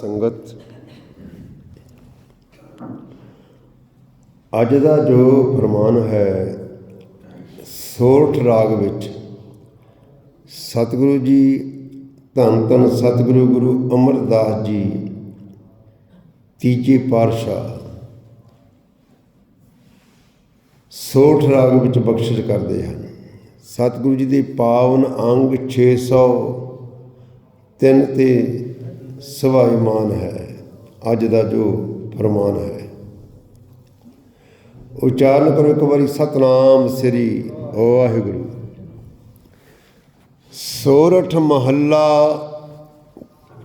ਸੰਗਤ। ਅੱਜ ਦਾ ਜੋ ਫਰਮਾਨ ਹੈ, ਸੋਠ ਰਾਗ ਵਿੱਚ, ਸਤਿਗੁਰੂ ਜੀ, ਧੰਨ ਧੰਨ ਸਤਿਗੁਰੂ ਗੁਰੂ ਅਮਰਦਾਸ ਜੀ, ਤੀਜੇ ਪਾਤਸ਼ਾਹ। ਸੋਠ ਰਾਗ ਵਿੱਚ ਬਖਸ਼ਿਸ਼ ਕਰਦੇ ਹਨ। ਸਤਿਗੁਰੂ ਜੀ ਦੇ ਪਾਵਨ ਅੰਗ 600 ਤਿੰਨ ਤੇ ਸਵਾਈਮਾਨ ਹੈ, ਅੱਜ ਦਾ ਜੋ ਫਰਮਾਨ ਹੈ। ਉਚਾਰਨ ਕਰੋ ਇੱਕ ਵਾਰੀ, ਸਤਨਾਮ ਸ੍ਰੀ ਵਾਹਿਗੁਰੂ। ਸੋਰਠ ਮਹੱਲਾ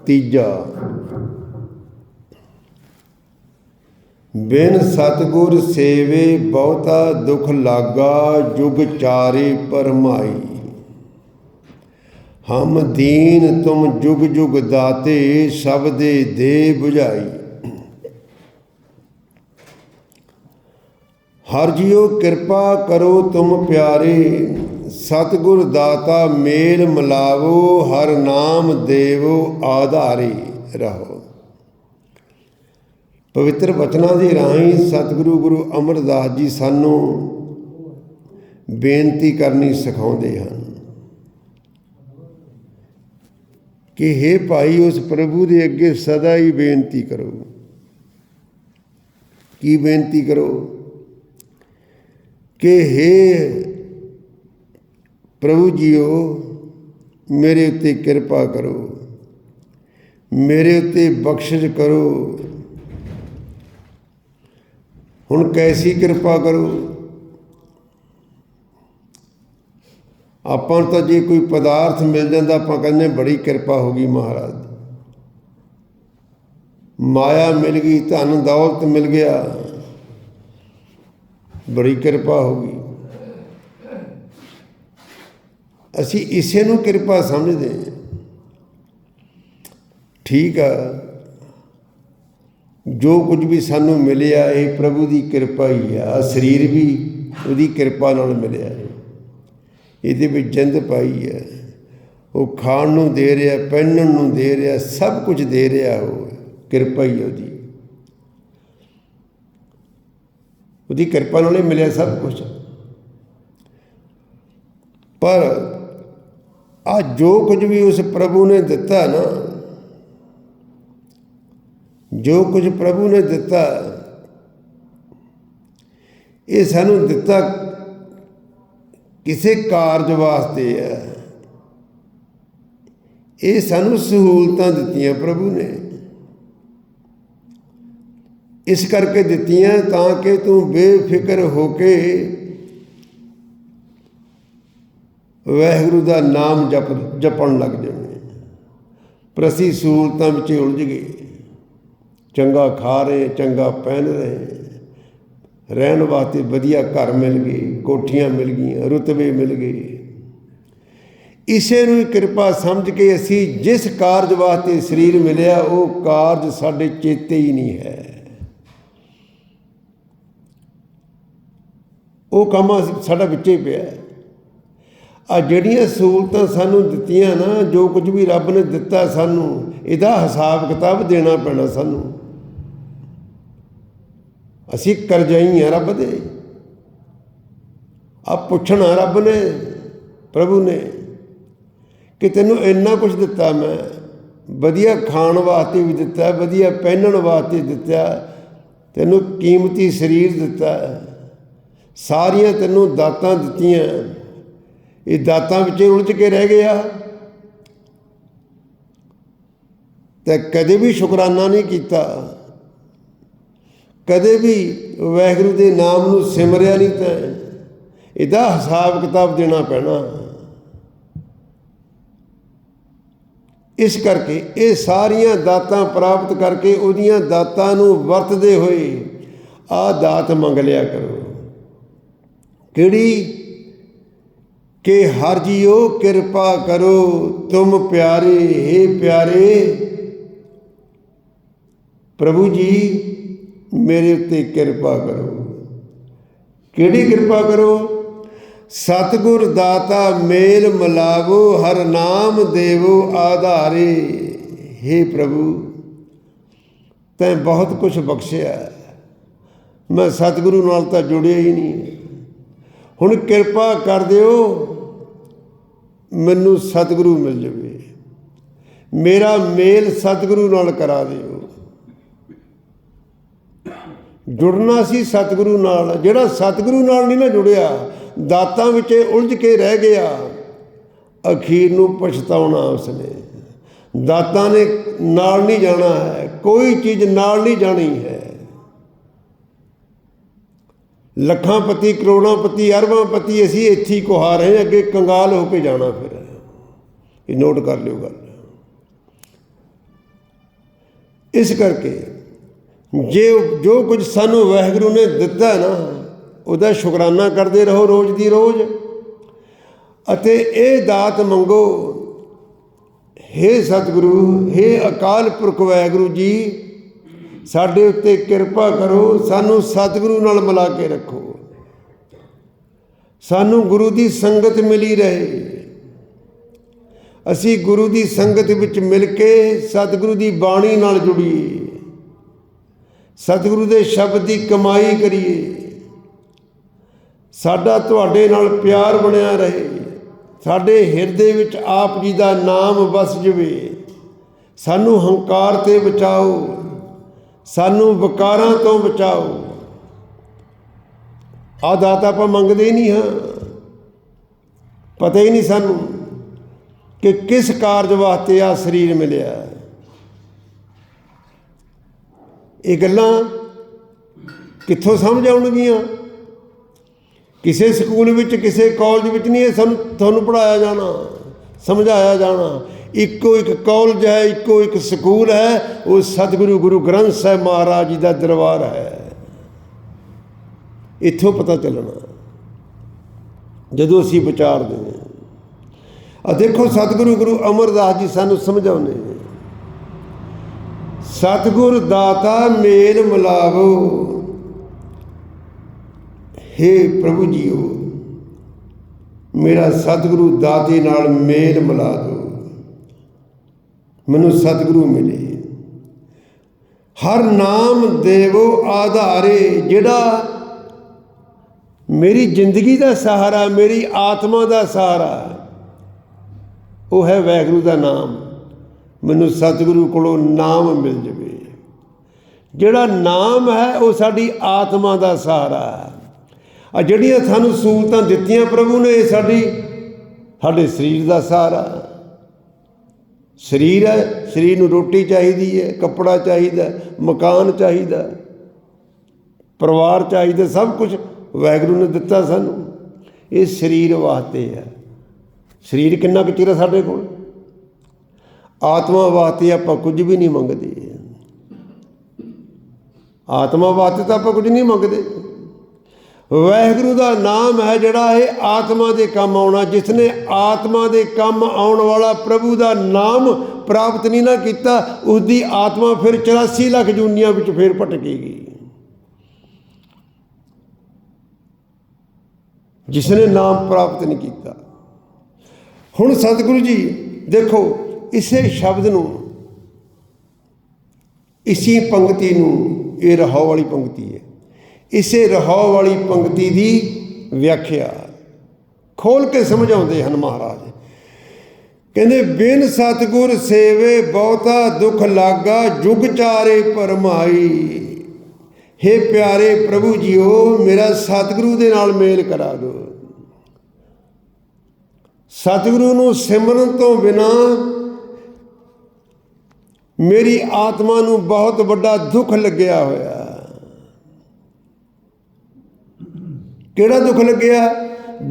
ਤੀਜਾ। ਬਿਨ ਸਤਗੁਰ ਸੇਵੇ ਬਹੁਤਾ ਦੁਖ ਲਾਗਾ, ਜੁਗ ਚਾਰੇ ਪਰਮਾਈ। ਹਮ ਦੀਨ ਤੁਮ ਜੁਗ ਜੁਗ ਦਾਤੇ ਸ਼ਬਦੇ ਦੇ 부ਝਾਈ ਹਰ ਜਿਉ ਕਿਰਪਾ ਕਰੋ ਤੁਮ ਪਿਆਰੇ, ਸਤਗੁਰ ਦਾਤਾ ਮੇਲ ਮਿਲਾਵੋ, ਹਰ ਨਾਮ ਦੇਵੋ ਆਧਾਰੇ ਰਹੋ। ਪਵਿੱਤਰ ਵਚਨਾਂ ਦੇ ਰਾਹੀਂ ਸਤਿਗੁਰੂ ਗੁਰੂ ਅਮਰਦਾਸ ਜੀ ਸਾਨੂੰ ਬੇਨਤੀ ਕਰਨੀ ਸਿਖਾਉਂਦੇ ਹਨ। ਕਿ हे ਭਾਈ, ਉਸ ਪ੍ਰਭੂ ਦੇ ਅੱਗੇ ਸਦਾ ਹੀ ਬੇਨਤੀ ਕਰੋ। ਕੀ ਬੇਨਤੀ ਕਰੋ? ਕਿ हे ਪ੍ਰਭੂ ਜੀਓ, ਮੇਰੇ ਉੱਤੇ ਕਿਰਪਾ ਕਰੋ। ਮੇਰੇ ਉੱਤੇ ਬਖਸ਼ਿਸ਼ ਕਰੋ। ਹੁਣ ਕੈਸੀ ਕਿਰਪਾ ਕਰੋ? ਆਪਾਂ ਨੂੰ ਤਾਂ ਜੇ ਕੋਈ ਪਦਾਰਥ ਮਿਲ ਜਾਂਦਾ, ਆਪਾਂ ਕਹਿੰਦੇ ਬੜੀ ਕਿਰਪਾ ਹੋ ਗਈ ਮਹਾਰਾਜ। ਦੀ ਮਾਇਆ ਮਿਲ ਗਈ, ਧਨ ਦੌਲਤ ਮਿਲ ਗਿਆ, ਬੜੀ ਕਿਰਪਾ ਹੋ ਗਈ। ਅਸੀਂ ਇਸੇ ਨੂੰ ਕਿਰਪਾ ਸਮਝਦੇ ਹਾਂ। ਠੀਕ ਆ, ਜੋ ਕੁਝ ਵੀ ਸਾਨੂੰ ਮਿਲਿਆ, ਇਹ ਪ੍ਰਭੂ ਦੀ ਕਿਰਪਾ ਹੀ ਆ ਸਰੀਰ ਵੀ ਉਹਦੀ ਕਿਰਪਾ ਨਾਲ ਮਿਲਿਆ। ਇਹਦੇ ਵਿੱਚ ਜਿੰਦ ਪਾਈ ਹੈ। ਉਹ ਖਾਣ ਨੂੰ ਦੇ ਰਿਹਾ, ਪਹਿਨਣ ਨੂੰ ਦੇ ਰਿਹਾ, ਸਭ ਕੁਝ ਦੇ ਰਿਹਾ ਉਹ। ਕਿਰਪਾ ਹੀ ਉਹਦੀ। ਉਹਦੀ ਕਿਰਪਾ ਨਾਲ ਹੀ ਮਿਲਿਆ ਸਭ ਕੁਝ। ਪਰ ਆ ਜੋ ਕੁਝ ਵੀ ਉਸ ਪ੍ਰਭੂ ਨੇ ਦਿੱਤਾ ਨਾ, ਜੋ ਕੁਝ ਪ੍ਰਭੂ ਨੇ ਦਿੱਤਾ, ਇਹ ਸਾਨੂੰ ਦਿੱਤਾ ਕਿਸੇ ਕਾਰਜ ਵਾਸਤੇ ਹੈ। ਇਹ ਸਾਨੂੰ ਸਹੂਲਤਾਂ ਦਿੱਤੀਆਂ ਪ੍ਰਭੂ ਨੇ। ਇਸ ਕਰਕੇ ਦਿੱਤੀਆਂ ਤਾਂ ਕਿ ਤੂੰ ਬੇਫਿਕਰ ਹੋ ਕੇ ਵਾਹਿਗੁਰੂ ਦਾ ਨਾਮ ਜਪ, ਜਪਣ ਲੱਗ ਜਾਵੇਂ। ਪਰ ਅਸੀਂ ਸਹੂਲਤਾਂ ਵਿੱਚ ਉਲਝ ਗਏ। ਚੰਗਾ ਖਾ ਰਹੇ, ਚੰਗਾ ਪਹਿਨ ਰਹੇ। ਰਹਿਣ ਵਾਸਤੇ ਵਧੀਆ ਘਰ ਮਿਲ ਗਏ, ਕੋਠੀਆਂ ਮਿਲ ਗਈਆਂ, ਰੁਤਬੇ ਮਿਲ ਗਏ। ਇਸੇ ਨੂੰ ਕਿਰਪਾ ਸਮਝ ਕੇ ਅਸੀਂ ਜਿਸ ਕਾਰਜ ਵਾਸਤੇ ਸਰੀਰ ਮਿਲਿਆ, ਉਹ ਕਾਰਜ ਸਾਡੇ ਚੇਤੇ ਹੀ ਨਹੀਂ ਹੈ। ਉਹ ਕੰਮ ਸਾਡਾ ਵਿੱਚੇ ਪਿਆ। ਆ ਜਿਹੜੀਆਂ ਸਹੂਲਤਾਂ ਸਾਨੂੰ ਦਿੱਤੀਆਂ ਨਾ, ਜੋ ਕੁਝ ਵੀ ਰੱਬ ਨੇ ਦਿੱਤਾ ਸਾਨੂੰ, ਇਹਦਾ ਹਿਸਾਬ ਕਿਤਾਬ ਦੇਣਾ ਪੈਣਾ ਸਾਨੂੰ। ਅਸੀਂ ਕਰਜ਼ਾਈ ਆ ਰੱਬ ਦੇ। ਆ ਪੁੱਛਣਾ ਰੱਬ ਨੇ, ਪ੍ਰਭੂ ਨੇ, ਕਿ ਤੈਨੂੰ ਇੰਨਾ ਕੁਝ ਦਿੱਤਾ ਮੈਂ। ਵਧੀਆ ਖਾਣ ਵਾਸਤੇ ਵੀ ਦਿੱਤਾ, ਵਧੀਆ ਪਹਿਨਣ ਵਾਸਤੇ ਦਿੱਤਾ। ਤੈਨੂੰ ਕੀਮਤੀ ਸਰੀਰ ਦਿੱਤਾ। ਸਾਰੀਆਂ ਤੈਨੂੰ ਦਾਤਾਂ ਦਿੱਤੀਆਂ। ਇਹ ਦਾਤਾਂ ਵਿੱਚ ਉਲਝ ਕੇ ਰਹਿ ਗਿਆ। ਤੇ ਕਦੇ ਵੀ ਸ਼ੁਕਰਾਨਾ ਨਹੀਂ ਕੀਤਾ। ਕਦੇ ਵੀ ਵਾਹਿਗੁਰੂ ਦੇ ਨਾਮ ਨੂੰ ਸਿਮਰਿਆ ਨਹੀਂ ਤਾਂ। ਇਹਦਾ ਹਿਸਾਬ ਕਿਤਾਬ ਦੇਣਾ ਪੈਣਾ। ਇਸ ਕਰਕੇ ਇਹ ਸਾਰੀਆਂ ਦਾਤਾਂ ਪ੍ਰਾਪਤ ਕਰਕੇ ਉਹਦੀਆਂ ਦਾਤਾਂ ਨੂੰ ਵਰਤਦੇ ਹੋਏ ਆ ਦਾਤ ਮੰਗ ਲਿਆ ਕਰੋ। ਕਿਹੜੀ? ਕਿ ਹਰ ਜੀਓ ਕਿਰਪਾ ਕਰੋ, ਤੁਮ ਪਿਆਰੇ हे ਪਿਆਰੇ। ਪ੍ਰਭੂ ਜੀ ਮੇਰੇ ਉੱਤੇ ਕਿਰਪਾ ਕਰੋ। ਕਿਹੜੀ ਕਿਰਪਾ ਕਰੋ? ਸਤਗੁਰ ਦਾਤਾ ਮੇਲ ਮਲਾਵੋ, ਹਰ ਨਾਮ ਦੇਵੋ ਆਧਾਰੇ। हे ਪ੍ਰਭੂ, ਤੈਂ ਬਹੁਤ ਕੁਝ ਬਖਸ਼ਿਆ। ਮੈਂ ਸਤਿਗੁਰੂ ਨਾਲ ਤਾਂ ਜੁੜਿਆ ਹੀ ਨਹੀਂ। ਹੁਣ ਕਿਰਪਾ ਕਰ ਦਿਓ, ਮੈਨੂੰ ਸਤਿਗੁਰੂ ਮਿਲ ਜਾਵੇ। ਮੇਰਾ ਮੇਲ ਸਤਿਗੁਰੂ ਨਾਲ ਕਰਾ ਦਿਓ। ਜੁੜਨਾ ਸੀ ਸਤਿਗੁਰੂ ਨਾਲ। ਜਿਹੜਾ ਸਤਿਗੁਰੂ ਨਾਲ ਨਹੀਂ ਨਾ ਜੁੜਿਆ ਦਾਤਾਂ ਵਿੱਚ ਉਲਝ ਕੇ ਰਹਿ ਗਿਆ। ਅਖੀਰ ਨੂੰ ਪਛਤਾਉਣਾ ਉਸਨੇ। ਦਾਤਾਂ ਨੇ ਨਾਲ ਨਹੀਂ ਜਾਣਾ ਹੈ ਕੋਈ ਚੀਜ਼ ਨਾਲ ਨਹੀਂ ਜਾਣੀ ਹੈ। ਲੱਖਾਂ ਪਤੀ ਕਰੋੜਾਂ ਪਤੀ ਅਰਬਾਂ ਪਤੀ ਅਸੀਂ ਇੱਥੇ ਹੀ ਕੁਹਾ ਰਹੇ ਹਾਂ, ਅੱਗੇ ਕੰਗਾਲ ਹੋ ਕੇ ਜਾਣਾ ਫਿਰ। ਇਹ ਨੋਟ ਕਰ ਲਿਓ ਗੱਲ। ਇਸ ਕਰਕੇ ਜੇ ਜੋ ਕੁਝ ਸਾਨੂੰ ਵਾਹਿਗੁਰੂ ਨੇ ਦਿੱਤਾ ਨਾ, ਉਹਦਾ ਸ਼ੁਕਰਾਨਾ ਕਰਦੇ ਰਹੋ ਰੋਜ਼ ਦੀ ਰੋਜ਼। ਅਤੇ ਇਹ ਦਾਤ ਮੰਗੋ, ਹੇ ਸਤਿਗੁਰੂ, ਹੇ ਅਕਾਲ ਪੁਰਖ ਵਾਹਿਗੁਰੂ ਜੀ, ਸਾਡੇ ਉੱਤੇ ਕਿਰਪਾ ਕਰੋ, ਸਾਨੂੰ ਸਤਿਗੁਰੂ ਨਾਲ ਮਿਲਾ ਕੇ ਰੱਖੋ। ਸਾਨੂੰ ਗੁਰੂ ਦੀ ਸੰਗਤ ਮਿਲੀ ਰਹੇ। ਅਸੀਂ ਗੁਰੂ ਦੀ ਸੰਗਤ ਵਿੱਚ ਮਿਲ ਕੇ ਸਤਿਗੁਰੂ ਦੀ ਬਾਣੀ ਨਾਲ ਜੁੜੀਏ। ਸਤਿਗੁਰੂ ਦੇ ਸ਼ਬਦ ਦੀ ਕਮਾਈ ਕਰੀਏ। ਸਾਡਾ ਤੁਹਾਡੇ ਨਾਲ ਪਿਆਰ ਬਣਿਆ ਰਹੇ। ਸਾਡੇ ਹਿਰਦੇ ਵਿੱਚ ਆਪ ਜੀ ਦਾ ਨਾਮ ਵਸ ਜਵੇ। ਸਾਨੂੰ ਹੰਕਾਰ ਤੇ ਬਚਾਓ। ਸਾਨੂੰ ਵਿਕਾਰਾਂ ਤੋਂ ਬਚਾਓ। ਆ ਦਾਤਾ ਆਪਾਂ ਮੰਗਦੇ ਹੀ ਨਹੀਂ ਹਾਂ। ਪਤਾ ਹੀ ਨਹੀਂ ਸਾਨੂੰ ਕਿ ਕਿਸ ਕਾਰਜ ਵਾਸਤੇ ਆ ਸਰੀਰ ਮਿਲਿਆ। ਇਹ ਗੱਲਾਂ ਕਿੱਥੋਂ ਸਮਝ ਆਉਣਗੀਆਂ? ਕਿਸੇ ਸਕੂਲ ਵਿੱਚ, ਕਿਸੇ ਕਾਲਜ ਵਿੱਚ ਨਹੀਂ ਇਹ ਸਾਨੂੰ ਤੁਹਾਨੂੰ ਪੜਾਇਆ ਜਾਣਾ, ਸਮਝਾਇਆ ਜਾਣਾ। ਇੱਕੋ ਇੱਕ ਕਾਲਜ ਹੈ, ਇੱਕੋ ਇੱਕ ਸਕੂਲ ਹੈ, ਉਹ ਸਤਿਗੁਰੂ ਗੁਰੂ ਗ੍ਰੰਥ ਸਾਹਿਬ ਮਹਾਰਾਜ ਜੀ ਦਾ ਦਰਬਾਰ ਹੈ। ਇੱਥੋਂ ਪਤਾ ਚੱਲਣਾ। ਜਦੋਂ ਅਸੀਂ ਵਿਚਾਰਦੇ ਹਾਂ। ਆ ਦੇਖੋ ਸਤਿਗੁਰੂ ਗੁਰੂ ਅਮਰਦਾਸ ਜੀ ਸਾਨੂੰ ਸਮਝਾਉਂਦੇ ਨੇ। ਸਤਿਗੁਰ ਦਾਤਾ ਮੇਲ ਮਿਲਾਵੋ। हे ਪ੍ਰਭੂ ਜੀਓ, ਮੇਰਾ ਸਤਿਗੁਰੂ ਦਾਤੇ ਨਾਲ ਮੇਲ ਮਿਲਾ ਦਿਓ। ਮੈਨੂੰ ਸਤਿਗੁਰੂ ਮਿਲੇ। ਹਰ ਨਾਮ ਦੇਵੋ ਆਧਾਰੇ, ਜਿਹੜਾ ਮੇਰੀ ਜ਼ਿੰਦਗੀ ਦਾ ਸਹਾਰਾ, ਮੇਰੀ ਆਤਮਾ ਦਾ ਸਹਾਰਾ, ਉਹ ਹੈ ਵੈਗੁਰੂ ਦਾ ਨਾਮ। ਮੈਨੂੰ ਸਤਿਗੁਰੂ ਕੋਲੋਂ ਨਾਮ ਮਿਲ ਜਵੇ। ਜਿਹੜਾ ਨਾਮ ਹੈ, ਉਹ ਸਾਡੀ ਆਤਮਾ ਦਾ ਸਹਾਰਾ ਹੈ। ਆ ਜਿਹੜੀਆਂ ਸਾਨੂੰ ਸਹੂਲਤਾਂ ਦਿੱਤੀਆਂ ਪ੍ਰਭੂ ਨੇ, ਇਹ ਸਾਡੀ, ਸਾਡੇ ਸਰੀਰ ਦਾ ਸਹਾਰਾ ਸਰੀਰ ਹੈ, ਸਰੀਰ ਨੂੰ ਰੋਟੀ ਚਾਹੀਦੀ ਹੈ, ਕੱਪੜਾ ਚਾਹੀਦਾ, ਮਕਾਨ ਚਾਹੀਦਾ, ਪਰਿਵਾਰ ਚਾਹੀਦਾ, ਸਭ ਕੁਝ ਵੈਗਰੂ ਨੇ ਦਿੱਤਾ ਸਾਨੂੰ। ਇਹ ਸਰੀਰ ਵਾਸਤੇ ਹੈ। ਸਰੀਰ ਕਿੰਨਾ ਕੁ ਚਿਰ ਸਾਡੇ ਕੋਲ? ਆਤਮਾ ਵਾਸਤੇ ਆਪਾਂ ਕੁਝ ਵੀ ਨਹੀਂ ਮੰਗਦੇ। ਆਤਮਾ ਵਾਸਤੇ ਤਾਂ ਆਪਾਂ ਕੁਝ ਨਹੀਂ ਮੰਗਦੇ। ਵਾਹਿਗੁਰੂ ਦਾ ਨਾਮ ਹੈ ਜਿਹੜਾ ਇਹ ਆਤਮਾ ਦੇ ਕੰਮ ਆਉਣਾ ਜਿਸ ਨੇ ਆਤਮਾ ਦੇ ਕੰਮ ਆਉਣ ਵਾਲਾ ਪ੍ਰਭੂ ਦਾ ਨਾਮ ਪ੍ਰਾਪਤ ਨਹੀਂ ਨਾ ਕੀਤਾ ਉਸ ਦੀ ਆਤਮਾ ਫਿਰ 84 ਲੱਖ ਜੂਨੀਆਂ ਵਿੱਚ ਫੇਰ ਭਟਕੇਗੀ ਜਿਸ ਨੇ ਨਾਮ ਪ੍ਰਾਪਤ ਨਹੀਂ ਕੀਤਾ। ਹੁਣ ਸਤਿਗੁਰੂ ਜੀ, ਦੇਖੋ ਇਸੇ ਸ਼ਬਦ ਨੂੰ, ਇਸੀ ਪੰਕਤੀ ਨੂੰ, ਇਹ ਰਹਾਉ ਵਾਲੀ ਪੰਕਤੀ ਹੈ। ਇਸੇ ਰਹਾਉ ਵਾਲੀ ਪੰਕਤੀ ਦੀ ਵਿਆਖਿਆ। ਖੋਲ ਕੇ ਸਮਝਾਉਂਦੇ ਹਨ ਮਹਾਰਾਜ। ਕਹਿੰਦੇ, ਬਿਨ ਸਤਗੁਰ ਸੇਵੇ ਬਹੁਤਾ ਦੁੱਖ ਲਾਗਾ, ਜੁਗ ਚਾਰੇ ਪਰਮਾਈ। हे ਪਿਆਰੇ ਪ੍ਰਭੂ ਜੀਓ, ਮੇਰਾ ਸਤਿਗੁਰੂ ਦੇ ਨਾਲ ਮੇਲ ਕਰਾ ਦਿਓ। ਸਤਿਗੁਰੂ ਨੂੰ ਸਿਮਰਨ ਤੋਂ ਬਿਨਾ ਮੇਰੀ ਆਤਮਾ ਨੂੰ ਬਹੁਤ ਵੱਡਾ ਦੁੱਖ ਲੱਗਿਆ ਹੋਇਆ। ਕਿਹੜਾ ਦੁੱਖ ਲੱਗਿਆ?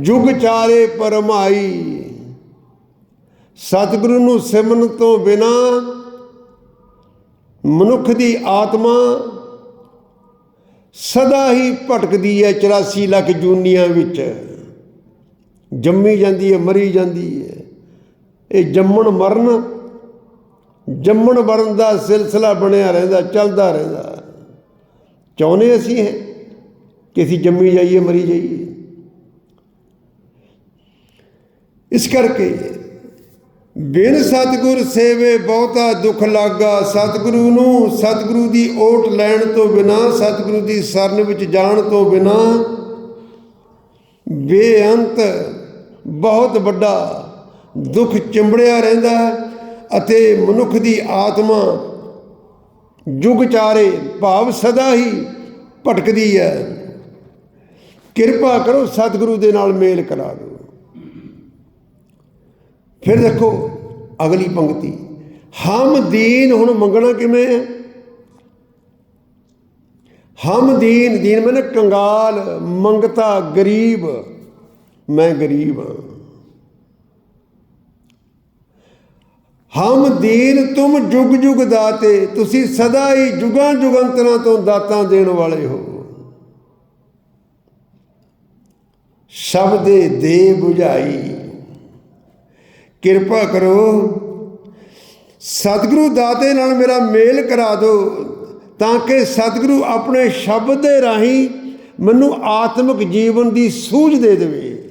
ਜੁਗ ਚਾਰੇ ਪਰਮਾਈ। ਸਤਿਗੁਰੂ ਨੂੰ ਸਿਮਰਨ ਤੋਂ ਬਿਨਾ ਮਨੁੱਖ ਦੀ ਆਤਮਾ ਸਦਾ ਹੀ ਭਟਕਦੀ ਹੈ 84 ਲੱਖ ਜੂਨੀਆਂ ਵਿੱਚ। ਜੰਮੀ ਜਾਂਦੀ ਹੈ, ਮਰੀ ਜਾਂਦੀ ਹੈ। ਇਹ ਜੰਮਣ ਮਰਨ ਜੰਮਣ ਵਰਨ ਦਾ ਸਿਲਸਿਲਾ ਬਣਿਆ ਰਹਿੰਦਾ, ਚੱਲਦਾ ਰਹਿੰਦਾ। ਚਾਹੁੰਦੇ ਅਸੀਂ ਹੈ ਕਿ ਅਸੀਂ ਜੰਮੀ ਜਾਈਏ, ਮਰੀ ਜਾਈਏ। ਇਸ ਕਰਕੇ ਬਿਨ ਸਤਿਗੁਰ ਸੇਵੇ ਬਹੁਤਾ ਦੁੱਖ ਲਾਗਾ। ਸਤਿਗੁਰੂ ਨੂੰ ਸਤਿਗੁਰੂ ਦੀ ਓਟ ਲੈਣ ਤੋਂ ਬਿਨਾ, ਸਤਿਗੁਰੂ ਦੀ ਸਰਨ ਵਿੱਚ ਜਾਣ ਤੋਂ ਬਿਨਾ ਬੇਅੰਤ, ਬਹੁਤ ਵੱਡਾ ਦੁੱਖ ਚਿੰਬੜਿਆ ਰਹਿੰਦਾ ਹੈ। ਅਤੇ ਮਨੁੱਖ ਦੀ ਆਤਮਾ ਜੁਗ ਚਾਰੇ ਭਾਵ ਸਦਾ ਹੀ ਭਟਕਦੀ ਹੈ। ਕਿਰਪਾ ਕਰੋ ਸਤਿਗੁਰੂ ਦੇ ਨਾਲ ਮੇਲ ਕਰਾ ਦਿਓ। ਫਿਰ ਦੇਖੋ ਅਗਲੀ ਪੰਕਤੀ, ਹਮ ਦੀਨ ਹੁਣ ਮੰਗਣਾ ਕਿਵੇਂ ਹੈ? ਹਮ ਦੀਨ ਦੀਨ ਮੈਨੇ ਕੰਗਾਲ, ਮੰਗਤਾ ਗਰੀਬ, ਮੈਂ ਗਰੀਬ ਹਾਂ। ਹਮ ਦੀਨ ਤੁਮ ਜੁਗ ਜੁਗ ਦਾਤੇ, ਤੁਸੀਂ ਸਦਾ ਹੀ ਜੁਗਾਂ ਜੁਗੰਤਰਾਂ ਤੋਂ ਦਾਤਾਂ ਦੇਣ ਵਾਲੇ ਹੋ। ਸ਼ਬਦੇ ਦੇ 부ਝਾਈ ਕਿਰਪਾ ਕਰੋ, ਸਤਿਗੁਰੂ ਦਾਤੇ ਨਾਲ ਮੇਰਾ ਮੇਲ ਕਰਾ ਦਿਓ, ਤਾਂ ਕਿ ਸਤਿਗੁਰੂ ਆਪਣੇ ਸ਼ਬਦ ਦੇ ਰਾਹੀਂ ਮੈਨੂੰ ਆਤਮਿਕ ਜੀਵਨ ਦੀ ਸੂਝ ਦੇ ਦੇਵੇ।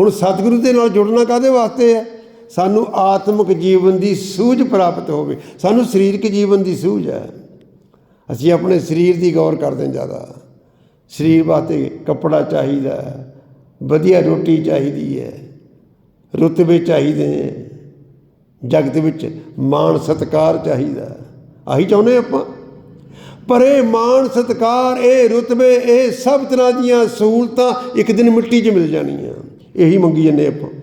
ਹੁਣ ਸਤਿਗੁਰੂ ਦੇ ਨਾਲ ਜੁੜਨਾ ਕਾਦੇ ਵਾਸਤੇ ਹੈ? ਸਾਨੂੰ ਆਤਮਿਕ ਜੀਵਨ ਦੀ ਸੂਝ ਪ੍ਰਾਪਤ ਹੋਵੇ। ਸਾਨੂੰ ਸਰੀਰਕ ਜੀਵਨ ਦੀ ਸੂਝ ਹੈ। ਅਸੀਂ ਆਪਣੇ ਸਰੀਰ ਦੀ ਗੌਰ ਕਰਦੇ ਹਾਂ ਜ਼ਿਆਦਾ। ਸਰੀਰ ਵਾਸਤੇ ਕੱਪੜਾ ਚਾਹੀਦਾ ਹੈ। ਵਧੀਆ ਰੋਟੀ ਚਾਹੀਦੀ ਹੈ। ਰੁਤਬੇ ਚਾਹੀਦੇ ਨੇ। ਜਗਤ ਵਿੱਚ ਮਾਣ ਸਤਕਾਰ ਚਾਹੀਦਾ ਆਹੀ ਚਾਹੁੰਦੇ ਆਪਾਂ। ਪਰ ਇਹ ਮਾਣ ਸਤਕਾਰ, ਇਹ ਰੁਤਬੇ, ਇਹ ਸਭ ਤਰ੍ਹਾਂ ਦੀਆਂ ਸਹੂਲਤਾਂ ਇੱਕ ਦਿਨ ਮਿੱਟੀ 'ਚ ਮਿਲ ਜਾਣੀਆਂ। ਇਹੀ ਮੰਗੀ ਜੰਨੇ ਆਪਾਂ।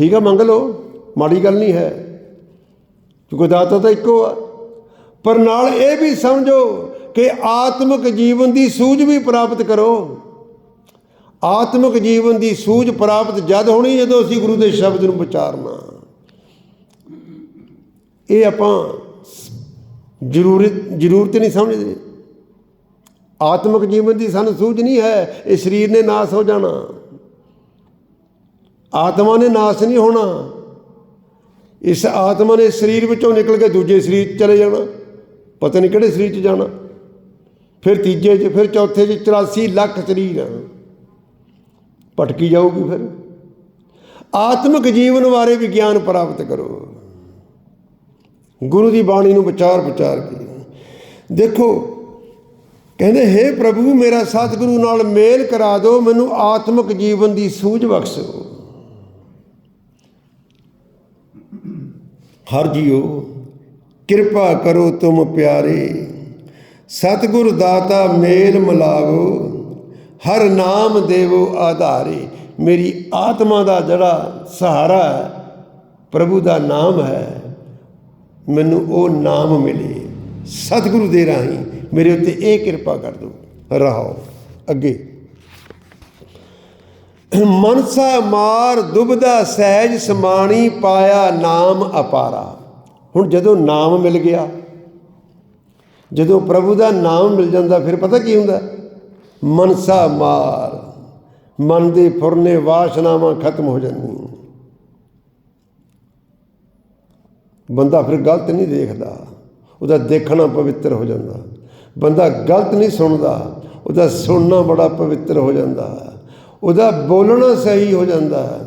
ਠੀਕ ਆ, ਮੰਗ ਲਓ। ਮਾੜੀ ਗੱਲ ਨਹੀਂ ਹੈ। ਕਿਉਂਕਿ ਦਾਤਾ ਤਾਂ ਇੱਕੋ ਆ। ਪਰ ਨਾਲ ਇਹ ਵੀ ਸਮਝੋ ਕਿ ਆਤਮਿਕ ਜੀਵਨ ਦੀ ਸੂਝ ਵੀ ਪ੍ਰਾਪਤ ਕਰੋ। ਆਤਮਿਕ ਜੀਵਨ ਦੀ ਸੂਝ ਪ੍ਰਾਪਤ ਜਦ ਹੋਣੀ ਜਦੋਂ ਅਸੀਂ ਗੁਰੂ ਦੇ ਸ਼ਬਦ ਨੂੰ ਵਿਚਾਰਨਾ। ਇਹ ਆਪਾਂ ਜ਼ਰੂਰਤ ਜ਼ਰੂਰਤ ਨਹੀਂ ਸਮਝਦੇ। ਆਤਮਿਕ ਜੀਵਨ ਦੀ ਸਾਨੂੰ ਸੂਝ ਨਹੀਂ ਹੈ। ਇਹ ਸਰੀਰ ਨੇ ਨਾਸ ਹੋ ਜਾਣਾ। ਆਤਮਾ ਨੇ ਨਾਸ ਨਹੀਂ ਹੋਣਾ। ਇਸ ਆਤਮਾ ਨੇ ਸਰੀਰ ਵਿੱਚੋਂ ਨਿਕਲ ਕੇ ਦੂਜੇ ਸਰੀਰ 'ਚ ਚਲੇ ਜਾਣਾ। ਪਤਾ ਨਹੀਂ ਕਿਹੜੇ ਸਰੀਰ 'ਚ ਜਾਣਾ। ਫਿਰ ਤੀਜੇ 'ਚ, ਫਿਰ ਚੌਥੇ 'ਚ 84 ਲੱਖ ਸਰੀਰ ਆ। ਭਟਕੀ ਜਾਊਗੀ ਫਿਰ। ਆਤਮਿਕ ਜੀਵਨ ਬਾਰੇ ਵੀ ਗਿਆਨ ਪ੍ਰਾਪਤ ਕਰੋ। ਗੁਰੂ ਦੀ ਬਾਣੀ ਨੂੰ ਵਿਚਾਰ ਵਿਚਾਰ ਕੇ ਦੇਖੋ, ਕਹਿੰਦੇ हे ਪ੍ਰਭੂ, ਮੇਰਾ ਸਤਿਗੁਰੂ ਨਾਲ ਮੇਲ ਕਰਾ ਦਿਓ। ਮੈਨੂੰ ਆਤਮਿਕ ਜੀਵਨ ਦੀ ਸੂਝ ਬਖਸ਼ੋ। ਹਰ ਜੀਓ, ਕਿਰਪਾ ਕਰੋ ਤੁਮ ਪਿਆਰੇ। ਸਤਿਗੁਰ ਦਾਤਾ ਮੇਲ ਮਿਲਾਵੋ, ਹਰ ਨਾਮ ਦੇਵੋ ਆਧਾਰੇ। ਮੇਰੀ ਆਤਮਾ ਦਾ ਜਿਹੜਾ ਸਹਾਰਾ ਹੈ, ਪ੍ਰਭੂ ਦਾ ਨਾਮ ਹੈ, ਮੈਨੂੰ ਉਹ ਨਾਮ ਮਿਲੇ। ਸਤਿਗੁਰੂ ਦੇ ਰਾਹੀਂ ਮੇਰੇ ਉੱਤੇ ਇਹ ਕਿਰਪਾ ਕਰ ਦਿਓ। ਰਹਾਓ ਅੱਗੇ। ਮਨਸਾ ਮਾਰ ਦੁਬਦਾ ਸਹਿਜ ਸਮਾਣੀ ਪਾਇਆ ਨਾਮ ਅਪਾਰਾ। ਹੁਣ ਜਦੋਂ ਨਾਮ ਮਿਲ ਗਿਆ, ਜਦੋਂ ਪ੍ਰਭੂ ਦਾ ਨਾਮ ਮਿਲ ਜਾਂਦਾ, ਫਿਰ ਪਤਾ ਕੀ ਹੁੰਦਾ? ਮਨਸਾ ਮਾਰ, ਮਨ ਦੇ ਫੁਰਨੇ ਵਾਸ਼ਨਾਵਾਂ ਖਤਮ ਹੋ ਜਾਂਦੀਆਂ। ਬੰਦਾ ਫਿਰ ਗਲਤ ਨਹੀਂ ਦੇਖਦਾ, ਉਹਦਾ ਦੇਖਣਾ ਪਵਿੱਤਰ ਹੋ ਜਾਂਦਾ। ਬੰਦਾ ਗਲਤ ਨਹੀਂ ਸੁਣਦਾ, ਉਹਦਾ ਸੁਣਨਾ ਬੜਾ ਪਵਿੱਤਰ ਹੋ ਜਾਂਦਾ। ਉਹਦਾ ਬੋਲਣਾ ਸਹੀ ਹੋ ਜਾਂਦਾ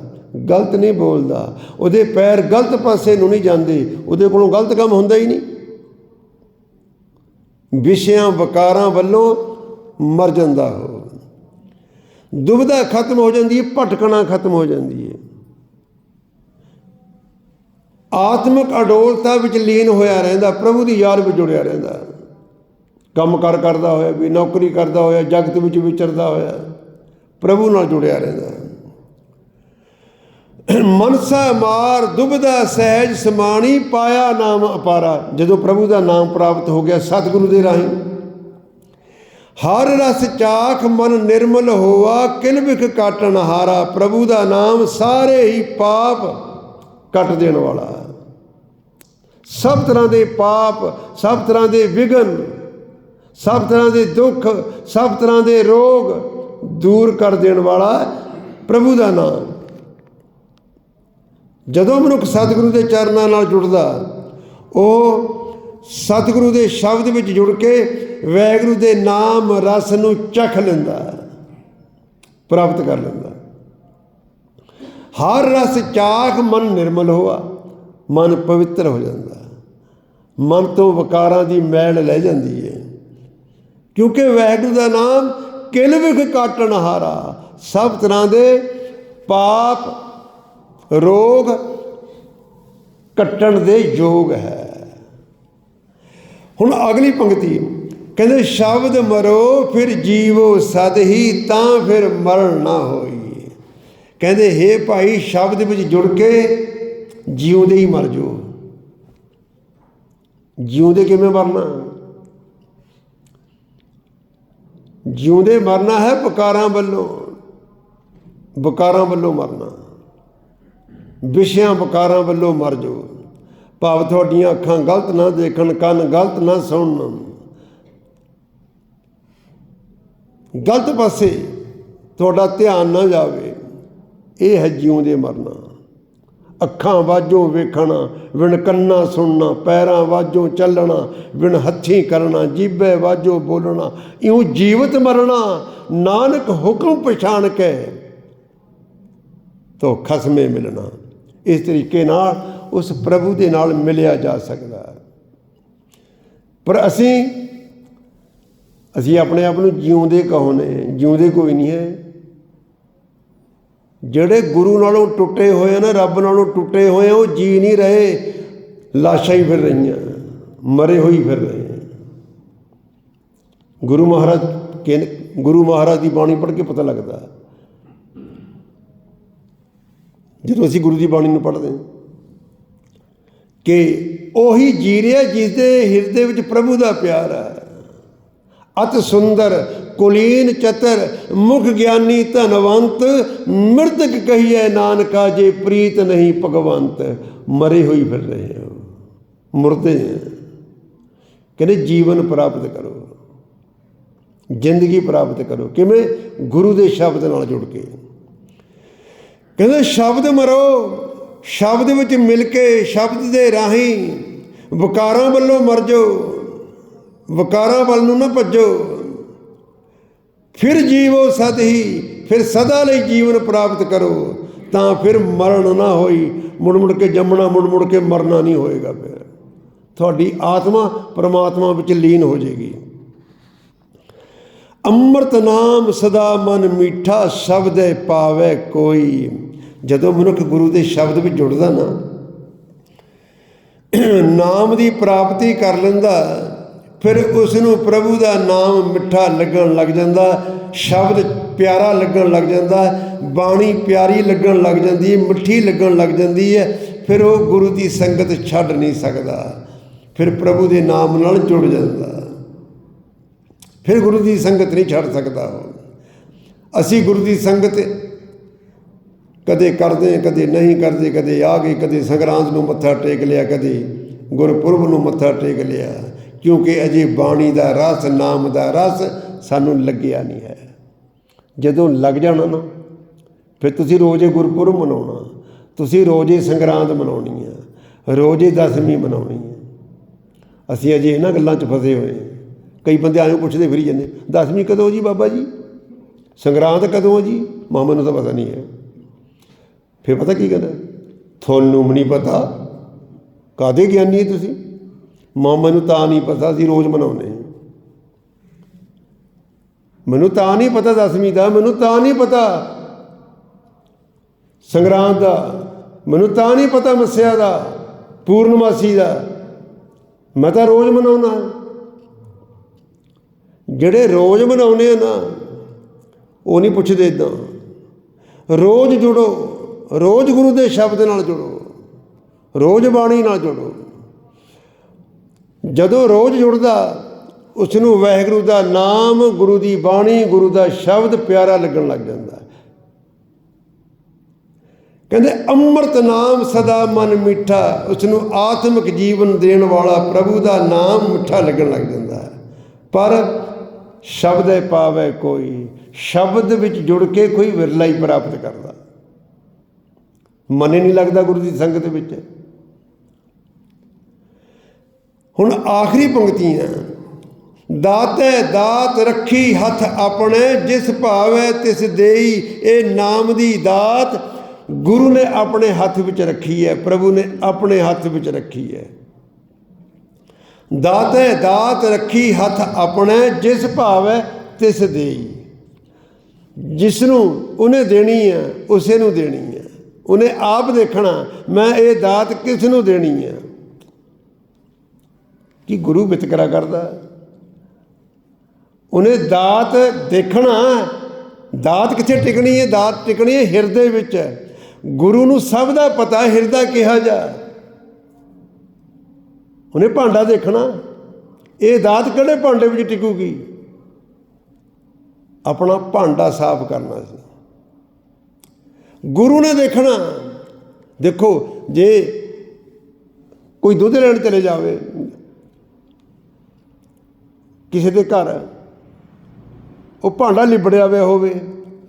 ਗਲਤ ਨਹੀਂ ਬੋਲਦਾ। ਉਹਦੇ ਪੈਰ ਗਲਤ ਪਾਸੇ ਨੂੰ ਨਹੀਂ ਜਾਂਦੇ। ਉਹਦੇ ਕੋਲੋਂ ਗਲਤ ਕੰਮ ਹੁੰਦਾ ਹੀ ਨਹੀਂ। ਵਿਸ਼ਿਆਂ, ਵਕਾਰਾਂ ਵੱਲੋਂ ਮਰ ਜਾਂਦਾ ਹੋ ਦੁਬਦਾ ਖਤਮ ਹੋ ਜਾਂਦੀ ਹੈ, ਭਟਕਣਾ ਖਤਮ ਹੋ ਜਾਂਦੀ ਹੈ। ਆਤਮਿਕ ਅਡੋਲਤਾ ਵਿੱਚ ਲੀਨ ਹੋਇਆ ਰਹਿੰਦਾ, ਪ੍ਰਭੂ ਦੀ ਯਾਦ ਵਿੱਚ ਜੁੜਿਆ ਰਹਿੰਦਾ। ਕੰਮ ਕਰ ਕਰਦਾ ਹੋਇਆ, ਵੀ ਨੌਕਰੀ ਕਰਦਾ ਹੋਇਆ, ਜਗਤ ਵਿੱਚ ਵਿਚਰਦਾ ਹੋਇਆ। ਪ੍ਰਭੂ ਨਾਲ ਜੁੜਿਆ ਰਹਿੰਦਾ ਮਨਸਾ ਮਾਰ ਦੁਬਦਾ ਸਹਿਜ ਸਮਾਣੀ ਪਾਇਆ ਨਾਮ ਅਪਾਰਾ। ਜਦੋਂ ਪ੍ਰਭੂ ਦਾ ਨਾਮ ਪ੍ਰਾਪਤ ਹੋ ਗਿਆ ਸਤਿਗੁਰੂ ਦੇ ਰਾਹੀਂ। ਹਰ ਰਸ ਚਾਖ ਮਨ ਨਿਰਮਲ ਹੋਆ ਕਿਲਬਿਖ ਕਾਟਣ ਹਾਰਾ ਪ੍ਰਭੂ ਦਾ ਨਾਮ ਸਾਰੇ ਹੀ ਪਾਪ ਕੱਟ ਦੇਣ ਵਾਲਾ ਸਭ ਤਰ੍ਹਾਂ ਦੇ ਪਾਪ, ਸਭ ਤਰ੍ਹਾਂ ਦੇ ਵਿਗਨ ਸਭ ਤਰ੍ਹਾਂ ਦੇ ਦੁੱਖ, ਸਭ ਤਰ੍ਹਾਂ ਦੇ ਰੋਗ ਦੂਰ ਕਰ ਦੇਣ ਵਾਲਾ ਪ੍ਰਭੂ ਦਾ ਨਾਮ। ਜਦੋਂ ਮਨੁੱਖ ਸਤਿਗੁਰੂ ਦੇ ਚਰਨਾਂ ਨਾਲ ਜੁੜਦਾ, ਉਹ ਸਤਿਗੁਰੂ ਦੇ ਸ਼ਬਦ ਵਿੱਚ ਜੁੜ ਕੇ ਵੈਗੁਰੂ ਦੇ ਨਾਮ, ਰਸ ਨੂੰ ਚਖ ਲੈਂਦਾ, ਪ੍ਰਾਪਤ ਕਰ ਲੈਂਦਾ। ਹਰ ਰਸ ਚਾਖ ਮਨ ਨਿਰਮਲ ਹੋਆ, ਮਨ ਪਵਿੱਤਰ ਹੋ ਜਾਂਦਾ। ਮਨ ਤੋਂ ਵਿਕਾਰਾਂ ਦੀ ਮੈਲ ਲੈ ਜਾਂਦੀ ਹੈ। ਕਿਉਂਕਿ ਵੈਗੁਰੂ ਦਾ ਨਾਮ ਕਿਲ ਵਿਖ ਕਾਟਣ ਹਾਰਾ। ਸਭ ਤਰ੍ਹਾਂ ਦੇ ਪਾਪ, ਰੋਗ ਕੱਟਣ ਦੇ ਯੋਗ ਹੈ। ਹੁਣ ਅਗਲੀ ਪੰਕਤੀ, ਕਹਿੰਦੇ, ਸ਼ਬਦ ਮਰੋ ਫਿਰ ਜੀਵੋ ਸਦ ਹੀ, ਤਾਂ ਫਿਰ ਮਰਨ ਨਾ ਹੋਈ। ਕਹਿੰਦੇ, ਹੇ ਭਾਈ, ਸ਼ਬਦ ਵਿੱਚ ਜੁੜ ਕੇ ਜਿਉਂਦੇ ਹੀ ਮਰ ਜਾਓ। ਜਿਉਂਦੇ ਕਿਵੇਂ ਮਰਨਾ? ਜਿਉਂਦੇ ਮਰਨਾ ਹੈ ਬਕਾਰਾਂ ਵੱਲੋਂ ਬਕਾਰਾਂ ਵੱਲੋਂ ਮਰਨਾ। ਵਿਸ਼ਿਆਂ ਬਕਾਰਾਂ ਵੱਲੋਂ ਮਰ ਜਾਓ ਭਾਵ ਤੁਹਾਡੀਆਂ ਅੱਖਾਂ ਗਲਤ ਨਾ ਦੇਖਣ, ਕੰਨ ਗਲਤ ਨਾ ਸੁਣਨ। ਗਲਤ ਪਾਸੇ ਤੁਹਾਡਾ ਧਿਆਨ ਨਾ ਜਾਵੇ, ਇਹ ਹੈ ਜਿਉਂਦੇ ਮਰਨਾ। ਅੱਖਾਂ ਵਾਜੋਂ ਵੇਖਣਾ, ਵਿਣ ਕੰਨਾਂ ਸੁਣਨਾ, ਪੈਰਾਂ ਵਾਜੋਂ ਚੱਲਣਾ, ਵਿਣ ਹੱਥੀਂ ਕਰਨਾ ਜੀਬੇ ਵਾਜੋਂ ਬੋਲਣਾ, ਇਉਂ ਜੀਵਤ ਮਰਨਾ ਨਾਨਕ ਹੁਕਮ ਪਛਾਣ ਕੇ ਤੋ ਖਸਮੇ ਮਿਲਣਾ। ਇਸ ਤਰੀਕੇ ਨਾਲ ਉਸ ਪ੍ਰਭੂ ਦੇ ਨਾਲ ਮਿਲਿਆ ਜਾ ਸਕਦਾ ਹੈ। ਪਰ ਅਸੀਂ ਅਸੀਂ ਆਪਣੇ ਆਪ ਨੂੰ ਜਿਉਂਦੇ ਕਹੋਨੇ ਜਿਉਂਦੇ ਕੋਈ ਨਹੀਂ ਹੈ। ਜਿਹੜੇ ਗੁਰੂ ਨਾਲੋਂ ਟੁੱਟੇ ਹੋਏ ਆ ਨਾ, ਰੱਬ ਨਾਲੋਂ ਟੁੱਟੇ ਹੋਏ ਆ ਉਹ ਜੀ ਨਹੀਂ ਰਹੇ। ਲਾਸ਼ਾਂ ਹੀ ਫਿਰ ਰਹੀਆਂ, ਮਰੇ ਹੋਈ ਫਿਰ ਰਹੇ। ਆ। ਗੁਰੂ ਮਹਾਰਾਜ ਕਿ ਗੁਰੂ ਮਹਾਰਾਜ ਦੀ ਬਾਣੀ ਪੜ੍ਹ ਕੇ ਪਤਾ ਲੱਗਦਾ। ਜਦੋਂ ਅਸੀਂ ਗੁਰੂ ਦੀ ਬਾਣੀ ਨੂੰ ਪੜ੍ਹਦੇ ਹਾਂ ਕਿ ਉਹੀ ਜੀ ਰਿਹਾ ਜਿਸ ਦੇ ਹਿਰਦੇ ਵਿੱਚ ਪ੍ਰਭੂ ਦਾ ਪਿਆਰ ਹੈ। ਅਤ ਸੁੰਦਰ ਕੁਲੀਨ ਚਤਰ, ਮੁਖ ਗਿਆਨੀ ਧਨਵੰਤ, ਮਿਰਤਕ ਕਹੀਏ ਨਾਨਕਾ ਜੇ ਪ੍ਰੀਤ ਨਹੀਂ ਭਗਵੰਤ। ਮਰੇ ਹੋਈ ਫਿਰ ਰਹੇ ਹੋ ਮੁਰਦੇ ਹੈ ਕਹਿੰਦੇ ਜੀਵਨ ਪ੍ਰਾਪਤ ਕਰੋ, ਜ਼ਿੰਦਗੀ ਪ੍ਰਾਪਤ ਕਰੋ। ਕਿਵੇਂ? ਗੁਰੂ ਦੇ ਸ਼ਬਦ ਨਾਲ ਜੁੜ ਕੇ। ਕਹਿੰਦੇ ਸ਼ਬਦ ਮਰੋ, ਸ਼ਬਦ ਵਿੱਚ ਮਿਲ ਕੇ ਸ਼ਬਦ ਦੇ ਰਾਹੀਂ ਵਿਕਾਰਾਂ ਵੱਲੋਂ ਮਰ ਜਾਓ, ਵਿਕਾਰਾਂ ਵੱਲ ਨੂੰ ਨਾ ਭੱਜੋ। ਫਿਰ ਜੀਵੋ ਸਦ ਹੀ, ਫਿਰ ਸਦਾ ਲਈ ਜੀਵਨ ਪ੍ਰਾਪਤ ਕਰੋ। ਤਾਂ ਫਿਰ ਮਰਨ ਨਾ ਹੋਈ, ਮੁੜ ਮੁੜ ਕੇ ਜੰਮਣਾ, ਮੁੜ ਮੁੜ ਕੇ ਮਰਨਾ ਨਹੀਂ ਹੋਏਗਾ ਫਿਰ। ਤੁਹਾਡੀ ਆਤਮਾ ਪਰਮਾਤਮਾ ਵਿੱਚ ਲੀਨ ਹੋ ਜਾਏਗੀ। ਅੰਮ੍ਰਿਤ ਨਾਮ ਸਦਾ ਮਨ ਮੀਠਾ ਹੈ ਪਾਵੇ ਕੋਈ। ਜਦੋਂ ਮਨੁੱਖ ਗੁਰੂ ਦੇ ਸ਼ਬਦ ਵਿੱਚ ਜੁੜਦਾ ਨਾ, ਨਾਮ ਦੀ ਪ੍ਰਾਪਤੀ ਕਰ ਲੈਂਦਾ ਫਿਰ ਉਸ ਨੂੰ ਪ੍ਰਭੂ ਦਾ ਨਾਮ ਮਿੱਠਾ ਲੱਗਣ ਲੱਗ ਜਾਂਦਾ, ਸ਼ਬਦ ਪਿਆਰਾ ਲੱਗਣ ਲੱਗ ਜਾਂਦਾ, ਬਾਣੀ ਪਿਆਰੀ ਲੱਗਣ ਲੱਗ ਜਾਂਦੀ ਹੈ, ਮਿੱਠੀ ਲੱਗਣ ਲੱਗ ਜਾਂਦੀ ਹੈ, ਫਿਰ ਉਹ ਗੁਰੂ ਦੀ ਸੰਗਤ ਛੱਡ ਨਹੀਂ ਸਕਦਾ। ਫਿਰ ਪ੍ਰਭੂ ਦੇ ਨਾਮ ਨਾਲ ਜੁੜ ਜਾਂਦਾ। ਫਿਰ ਗੁਰੂ ਦੀ ਸੰਗਤ ਨਹੀਂ ਛੱਡ ਸਕਦਾ ਉਹ। ਅਸੀਂ ਗੁਰੂ ਦੀ ਸੰਗਤ ਕਦੇ ਕਰਦੇ ਕਦੇ ਨਹੀਂ ਕਰਦੇ, ਕਦੇ ਆ ਗਏ, ਕਦੇ ਸੰਗਰਾਂਦ ਨੂੰ ਮੱਥਾ ਟੇਕ ਲਿਆ, ਕਦੇ ਗੁਰਪੁਰਬ ਨੂੰ ਮੱਥਾ ਟੇਕ ਲਿਆ। ਕਿਉਂਕਿ ਅਜੇ ਬਾਣੀ ਦਾ ਰਸ, ਨਾਮ ਦਾ ਰਸ ਸਾਨੂੰ ਲੱਗਿਆ ਨਹੀਂ ਹੈ। ਜਦੋਂ ਲੱਗ ਜਾਣਾ ਨਾ, ਫਿਰ ਤੁਸੀਂ ਰੋਜ਼ੇ ਗੁਰਪੁਰਬ ਮਨਾਉਣਾ, ਤੁਸੀਂ ਰੋਜ਼ੇ ਸੰਗਰਾਂਦ ਮਨਾਉਣੀ ਹੈ ਰੋਜ਼ੇ ਦਸਵੀਂ ਮਨਾਉਣੀ ਹੈ ਅਸੀਂ ਅਜੇ ਇਹਨਾਂ ਗੱਲਾਂ 'ਚ ਫਸੇ ਹੋਏ ਕਈ ਬੰਦੇ ਆਏ ਪੁੱਛਦੇ ਫਿਰੀ ਜਾਂਦੇ, ਦਸਵੀਂ ਕਦੋਂ ਜੀ ਬਾਬਾ ਜੀ? ਸੰਗਰਾਂਦ ਕਦੋਂ ਜੀ? ਮਾਮਾ ਨੂੰ ਤਾਂ ਪਤਾ ਨਹੀਂ ਹੈ। ਫਿਰ ਪਤਾ ਕੀ ਕਹਿੰਦਾ ਤੁਹਾਨੂੰ ਵੀ ਨਹੀਂ ਪਤਾ। ਕਾਦੇ ਗਿਆਨੀ ਤੁਸੀਂ? ਮਾਮਾ ਨੂੰ ਤਾਂ ਨਹੀਂ ਪਤਾ ਅਸੀਂ ਰੋਜ਼ ਮਨਾਉਂਦੇ ਮੈਨੂੰ ਤਾਂ ਨਹੀਂ ਪਤਾ ਦਸਵੀਂ ਦਾ, ਮੈਨੂੰ ਤਾਂ ਨਹੀਂ ਪਤਾ ਸੰਗਰਾਂਦ ਦਾ, ਮੈਨੂੰ ਤਾਂ ਨਹੀਂ ਪਤਾ ਮੱਸਿਆ ਦਾ, ਪੂਰਨਮਾਸੀ ਦਾ। ਮੈਂ ਤਾਂ ਰੋਜ਼ ਮਨਾਉਣਾ ਜਿਹੜੇ ਰੋਜ਼ ਮਨਾਉਨੇ ਆ ਨਾ, ਉਹ ਨਹੀਂ ਪੁੱਛਦੇ ਇਦਾਂ ਰੋਜ਼ ਜੁੜੋ, ਰੋਜ਼ ਗੁਰੂ ਦੇ ਸ਼ਬਦ ਨਾਲ ਜੁੜੋ, ਰੋਜ਼ ਬਾਣੀ ਨਾਲ ਜੁੜੋ। ਜਦੋਂ ਰੋਜ਼ ਜੁੜਦਾ ਉਸ ਨੂੰ ਵਾਹਿਗੁਰੂ ਦਾ ਨਾਮ, ਗੁਰੂ ਦੀ ਬਾਣੀ, ਗੁਰੂ ਦਾ ਸ਼ਬਦ ਪਿਆਰਾ ਲੱਗਣ ਲੱਗ ਜਾਂਦਾ ਕਹਿੰਦੇ, ਅੰਮ੍ਰਿਤ ਨਾਮ ਸਦਾ ਮਨ ਮਿੱਠਾ ਉਸ ਨੂੰ ਆਤਮਿਕ ਜੀਵਨ ਦੇਣ ਵਾਲਾ ਪ੍ਰਭੂ ਦਾ ਨਾਮ ਮਿੱਠਾ ਲੱਗਣ ਲੱਗ ਜਾਂਦਾ ਹੈ। ਪਰ ਸ਼ਬਦ ਸ਼ਬਦੇ ਪਾਵੇ ਕੋਈ, ਸ਼ਬਦ ਵਿੱਚ ਜੁੜ ਕੇ ਕੋਈ ਵਿਰਲਾ ਹੀ ਪ੍ਰਾਪਤ ਕਰਦਾ। ਮਨ ਹੀ ਨਹੀਂ ਲੱਗਦਾ ਗੁਰੂ ਦੀ ਸੰਗਤ ਵਿੱਚ। ਹੁਣ ਆਖਰੀ ਪੰਕਤੀਆਂ ਦਾਤੇ ਦਾਤ ਰੱਖੀ ਹੱਥ ਆਪਣੇ, ਜਿਸ ਭਾਵੇ ਤਿਸ ਦੇਈ ਇਹ ਨਾਮ ਦੀ ਦਾਤ। ਗੁਰੂ ਨੇ ਆਪਣੇ ਹੱਥ ਵਿੱਚ ਰੱਖੀ ਹੈ, ਪ੍ਰਭੂ ਨੇ ਆਪਣੇ ਹੱਥ ਵਿੱਚ ਰੱਖੀ ਹੈ। ਦਾਤੇ ਦਾਤ ਰੱਖੀ ਹੱਥ ਆਪਣੇ, ਜਿਸ ਭਾਵੈ ਤਿਸ ਦੇਈ। ਜਿਸ ਨੂੰ ਉਹਨੇ ਦੇਣੀ ਹੈ, ਉਸੇ ਨੂੰ ਦੇਣੀ ਹੈ। ਉਹਨੇ ਆਪ ਦੇਖਣਾ, ਮੈਂ ਇਹ ਦਾਤ ਕਿਸ ਨੂੰ ਦੇਣੀ ਹੈ? ਕਿ ਗੁਰੂ ਵਿਤਕਰਾ ਕਰਦਾ। ਉਹਨੇ ਦਾਤ ਦੇਖਣਾ ਦਾਤ ਕਿੱਥੇ ਟਿਕਣੀ ਹੈ? ਦਾਤ ਟਿਕਣੀ ਹੈ ਹਿਰਦੇ ਵਿੱਚ। ਹੈ ਗੁਰੂ ਨੂੰ ਸਭ ਦਾ ਪਤਾ ਹਿਰਦਾ ਕਿਹਾ ਜਾ। ਉਹਨੇ ਭਾਂਡਾ ਦੇਖਣਾ। ਇਹ ਦਾਤ ਕਿਹੜੇ ਭਾਂਡੇ ਵਿੱਚ ਟਿਕੂਗੀ? ਆਪਣਾ ਭਾਂਡਾ ਸਾਫ਼ ਕਰਨਾ ਸੀ। ਗੁਰੂ ਨੇ ਦੇਖਣਾ। ਦੇਖੋ, ਜੇ ਕੋਈ ਦੁੱਧ ਲੈਣ ਚਲੇ ਜਾਵੇ ਕਿਸੇ ਦੇ ਘਰ ਉਹ ਭਾਂਡਾ ਲਿਬੜਿਆ ਹੋਇਆ ਹੋਵੇ,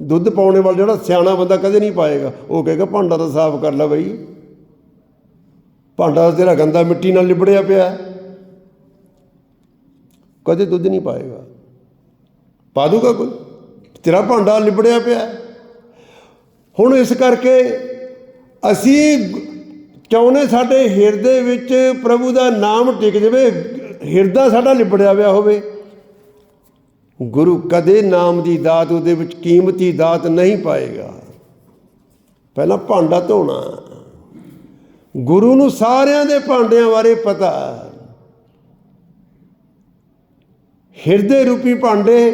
ਦੁੱਧ ਪਾਉਣੇ ਵਾਲਾ ਜਿਹੜਾ ਸਿਆਣਾ ਬੰਦਾ ਕਦੇ ਨਹੀਂ ਪਾਏਗਾ। ਉਹ ਕਹੇਗਾ, ਭਾਂਡਾ ਤਾਂ ਸਾਫ਼ ਕਰ ਲੈ ਬਈ। ਭਾਂਡਾ ਤੇਰਾ ਗੰਦਾ ਮਿੱਟੀ ਨਾਲ ਲਿਬੜਿਆ ਪਿਆ। ਕਦੇ ਦੁੱਧ ਨਹੀਂ ਪਾਏਗਾ। ਪਾ ਦੂਗਾ ਕੋਈ? ਤੇਰਾ ਭਾਂਡਾ ਲਿਬੜਿਆ ਪਿਆ। ਹੁਣ ਇਸ ਕਰਕੇ ਅਸੀਂ ਚਾਹੁੰਦੇ ਸਾਡੇ ਹਿਰਦੇ ਵਿੱਚ ਪ੍ਰਭੂ ਦਾ ਨਾਮ ਟਿਕ ਜਾਵੇ, ਹਿਰਦਾ ਸਾਡਾ ਲਿਬੜਿਆ ਹੋਇਆ ਹੋਵੇ। ਗੁਰੂ ਕਦੇ ਨਾਮ ਦੀ ਦਾਤ ਉਹਦੇ ਵਿੱਚ ਕੀਮਤੀ ਦਾਤ ਨਹੀਂ ਪਾਏਗਾ। ਪਹਿਲਾਂ ਭਾਂਡਾ ਧੋਣਾ। ਗੁਰੂ ਨੂੰ ਸਾਰਿਆਂ ਦੇ ਭਾਂਡਿਆਂ ਬਾਰੇ ਪਤਾ। ਹਿਰਦੇ ਰੂਪੀ ਭਾਂਡੇ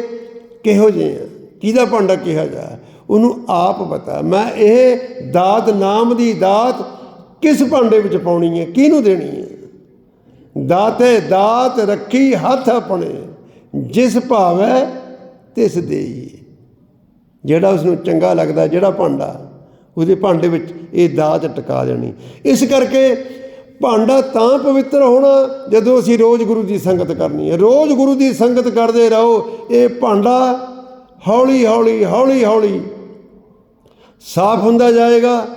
ਕਿਹੋ ਜਿਹੇ ਆ? ਕਿਹਦਾ ਭਾਂਡਾ ਕਿਹਾ ਜਾ? ਉਹਨੂੰ ਆਪ ਪਤਾ। ਮੈਂ ਇਹ ਦਾਤ, ਨਾਮ ਦੀ ਦਾਤ ਕਿਸ ਭਾਂਡੇ ਵਿੱਚ ਪਾਉਣੀ ਹੈ? ਕਿਹਨੂੰ ਦੇਣੀ ਹੈ? ਦਾਤੇ ਦਾਤ ਰੱਖੀ ਹੱਥ ਆਪਣੇ। ਜਿਸ ਭਾਵੈ ਤਿਸ ਦੇਈ ਜਿਹੜਾ ਉਸ ਨੂੰ ਚੰਗਾ ਲੱਗਦਾ, ਜਿਹੜਾ ਭਾਂਡਾ, ਉਹਦੇ ਭਾਂਡੇ ਵਿੱਚ ਇਹ ਦਾਤ ਟਿਕਾ ਦੇਣੀ। ਇਸ ਕਰਕੇ ਭਾਂਡਾ ਤਾਂ ਪਵਿੱਤਰ ਹੋਣਾ ਜਦੋਂ ਅਸੀਂ ਰੋਜ਼ ਗੁਰੂ ਦੀ ਸੰਗਤ ਕਰਨੀ ਹੈ। ਰੋਜ਼ ਗੁਰੂ ਦੀ ਸੰਗਤ ਕਰਦੇ ਰਹੋ, ਇਹ ਭਾਂਡਾ ਹੌਲੀ ਹੌਲੀ ਹੌਲੀ ਹੌਲੀ ਸਾਫ਼ ਹੁੰਦਾ ਜਾਏਗਾ।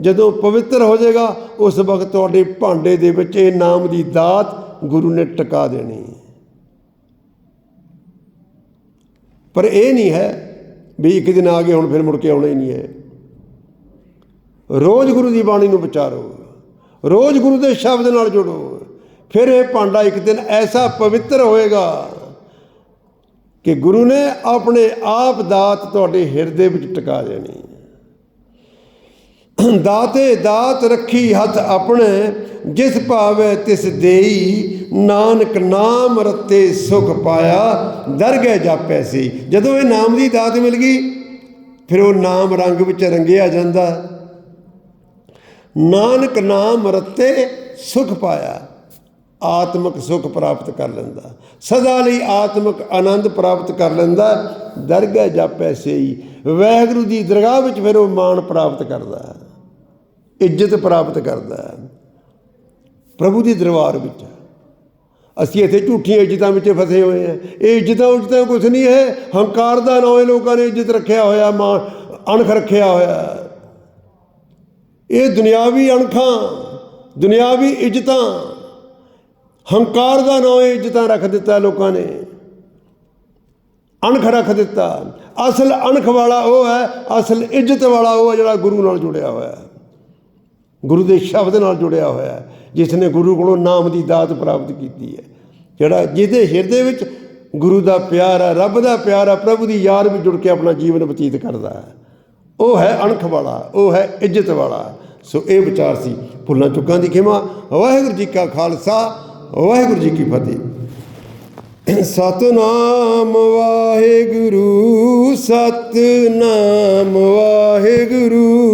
ਜਦੋਂ ਪਵਿੱਤਰ ਹੋ ਜਾਏਗਾ, ਉਸ ਵਕਤ ਤੁਹਾਡੇ ਭਾਂਡੇ ਦੇ ਵਿੱਚ ਇਹ ਨਾਮ ਦੀ ਦਾਤ ਗੁਰੂ ਨੇ ਟਿਕਾ ਦੇਣੀ। ਪਰ ਇਹ ਨਹੀਂ ਹੈ ਵੀ ਇੱਕ ਦਿਨ ਆ ਗਏ, ਹੁਣ ਫਿਰ ਮੁੜ ਕੇ ਆਉਣਾ ਹੀ ਨਹੀਂ ਹੈ। ਰੋਜ਼ ਗੁਰੂ ਦੀ ਬਾਣੀ ਨੂੰ ਵਿਚਾਰੋ, ਰੋਜ਼ ਗੁਰੂ ਦੇ ਸ਼ਬਦ ਨਾਲ ਜੁੜੋ। ਫਿਰ ਇਹ ਭਾਂਡਾ ਇੱਕ ਦਿਨ ਐਸਾ ਪਵਿੱਤਰ ਹੋਏਗਾ ਕਿ ਗੁਰੂ ਨੇ ਆਪਣੇ ਆਪ ਦਾਤ ਤੁਹਾਡੇ ਹਿਰਦੇ ਵਿੱਚ ਟਿਕਾ ਦੇਣੀ। ਦਾਤੇ ਦਾਤ ਰੱਖੀ ਹੱਥ ਆਪਣੇ, ਜਿਸ ਭਾਵੇ ਤਿਸ ਦੇਈ ਨਾਨਕ ਨਾਮ ਰਤੇ ਸੁਖ ਪਾਇਆ, ਦਰਗਹਿ ਜਾਪੈ ਸੀ। ਜਦੋਂ ਇਹ ਨਾਮ ਦੀ ਦਾਤ ਮਿਲ ਗਈ, ਫਿਰ ਉਹ ਨਾਮ ਰੰਗ ਵਿੱਚ ਰੰਗਿਆ ਜਾਂਦਾ। ਨਾਨਕ ਨਾਮ ਰਤੇ ਸੁਖ ਪਾਇਆ, ਆਤਮਿਕ ਸੁਖ ਪ੍ਰਾਪਤ ਕਰ ਲੈਂਦਾ। ਸਦਾ ਲਈ ਆਤਮਿਕ ਆਨੰਦ ਪ੍ਰਾਪਤ ਕਰ ਲੈਂਦਾ, ਦਰਗਹਿ ਜਾਪੈ ਸਈ ਵਾਹਿਗੁਰੂ ਦੀ ਦਰਗਾਹ ਵਿੱਚ ਫਿਰ ਉਹ ਮਾਣ ਪ੍ਰਾਪਤ ਕਰਦਾ, ਇੱਜ਼ਤ ਪ੍ਰਾਪਤ ਕਰਦਾ। ਪ੍ਰਭੂ ਦੇ ਦਰਬਾਰ ਵਿੱਚ। ਅਸੀਂ ਇੱਥੇ ਝੂਠੀਆਂ ਇੱਜ਼ਤਾਂ ਵਿੱਚ ਫਸੇ ਹੋਏ ਹਾਂ। ਇਹ ਇੱਜ਼ਤਾਂ ਉੱਜਤਾਂ ਕੁਝ ਨਹੀਂ ਹੈ। ਹੰਕਾਰ ਦਾ ਨਾਂ ਇਹ ਲੋਕਾਂ ਨੇ ਇੱਜ਼ਤ ਰੱਖਿਆ ਹੋਇਆ, ਮਾਂ ਅਣਖ ਰੱਖਿਆ ਹੋਇਆ। ਇਹ ਦੁਨਿਆਵੀ ਅਣਖਾਂ, ਦੁਨਿਆਵੀ ਇੱਜ਼ਤਾਂ, ਹੰਕਾਰ ਦਾ ਨਾਂ ਇਹ ਇੱਜ਼ਤਾਂ ਰੱਖ ਦਿੱਤਾ ਲੋਕਾਂ ਨੇ। ਅਣਖ ਰੱਖ ਦਿੱਤਾ। ਅਸਲ ਅਣਖ ਵਾਲਾ ਉਹ ਹੈ, ਅਸਲ ਇੱਜ਼ਤ ਵਾਲਾ ਉਹ ਹੈ ਜਿਹੜਾ ਗੁਰੂ ਨਾਲ ਜੁੜਿਆ ਹੋਇਆ ਹੈ। ਗੁਰੂ ਦੇ ਸ਼ਬਦ ਨਾਲ ਜੁੜਿਆ ਹੋਇਆ ਹੈ। ਜਿਸ ਨੇ ਗੁਰੂ ਕੋਲੋਂ ਨਾਮ ਦੀ ਦਾਤ ਪ੍ਰਾਪਤ ਕੀਤੀ ਹੈ। ਜਿਹੜਾ ਜਿਹਦੇ ਹਿਰਦੇ ਵਿੱਚ ਗੁਰੂ ਦਾ ਪਿਆਰ ਹੈ, ਰੱਬ ਦਾ ਪਿਆਰ ਹੈ, ਪ੍ਰਭੂ ਦੀ ਯਾਦ ਵਿੱਚ ਜੁੜ ਕੇ ਆਪਣਾ ਜੀਵਨ ਬਤੀਤ ਕਰਦਾ ਹੈ। ਉਹ ਹੈ ਅਣਖ ਵਾਲਾ, ਉਹ ਹੈ ਇੱਜ਼ਤ ਵਾਲਾ। ਸੋ ਇਹ ਵਿਚਾਰ ਸੀ ਭੁੱਲਾਂ ਚੁੱਕਾਂ ਦੀ ਖਿਮਾ। ਵਾਹਿਗੁਰੂ ਜੀ ਕਾ ਖਾਲਸਾ, ਵਾਹਿਗੁਰੂ ਜੀ ਕੀ ਫਤਿਹ। ਸਤਨਾਮ ਵਾਹਿਗੁਰੂ ਸਤਨਾਮ ਵਾਹਿਗੁਰੂ।